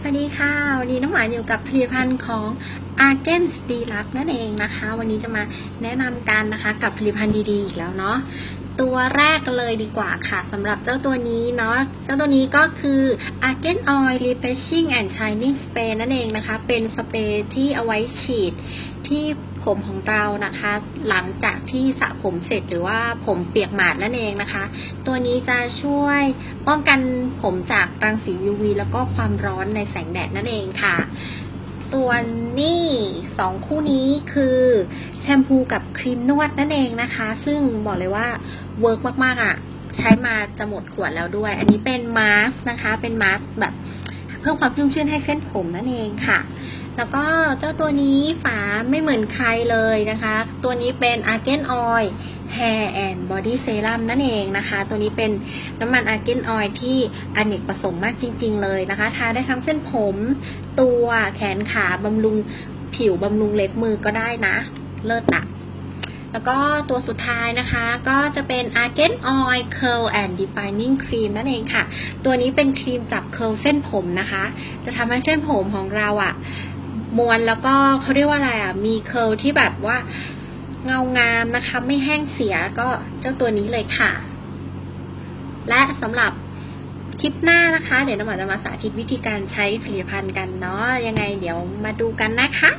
สวัสดีค่ะ วันนี้น้องหวานอยู่กับผลิตภัณฑ์ของ a r g e n d e l u x นั่นเองนะคะ วันนี้จะมาแนะนำกันนะคะกับผลิตภัณฑ์ดีๆอีกแล้วเนาะตัวแรกเลยดีกว่าค่ะสำหรับเจ้าตัวนี้เนาะเจ้าตัวนี้ก็คือ a r g e n Oil Refreshing and Shining Spray นั่นเองนะคะ เป็นสเปรย์ที่เอาไว้ฉีดที่ ผมของเรานะคะ หลังจากที่สระผมเสร็จหรือว่าผมเปียกหมาดนั่นเองนะคะ ตัวนี้จะช่วยป้องกันผมจากรังสี UV แล้วก็ความร้อนในแสงแดดนั่นเองค่ะ ส่วนนี่สองคู่นี้คือแชมพูกับครีมนวดนั่นเองนะคะ ซึ่งบอกเลยว่าเวิร์กมากๆอะใช้มาจะหมดขวดแล้วด้วย อันนี้เป็นมาสก์นะคะ เป็นมาสก์แบบเพิ่มความชุ่มชื่นให้เส้นผมนั่นเองค่ะ แล้วก็เจ้าตัวนี้ฝาไม่เหมือนใครเลยนะคะ ตัวนี้เป็น Argan Oil Hair and Body Serum นั่นเองนะคะ ตัวนี้เป็นน้ำมัน Argan Oil ที่อเนกประสงค์มากจริง ๆ เลยนะคะ ทาได้ทั้งเส้นผม ตัวแขนขาบำรุงผิวบำรุงเล็บมือก็ได้นะ เลิศนะแล้วก็ตัวสุดท้ายนะคะก็จะเป็น Argan Oil Curl and Defining Cream นั่นเองค่ะ ตัวนี้เป็นครีมจับเคิลเส้นผมนะคะ จะทำให้เส้นผมของเราอะ่ะ มวนแล้วก็เขาเรียกว่าอะไรอะ มีเคิลที่แบบว่าเงางามนะคะ ไม่แห้งเสียก็เจ้าตัวนี้เลยค่ะ และสำหรับคลิปหน้านะคะ เดี๋ยวน้ำหวานจะมาสาธิตวิธีการใช้ผลิตภัณฑ์กันเนาะยังไงเดี๋ยวมาดูกันนะคะ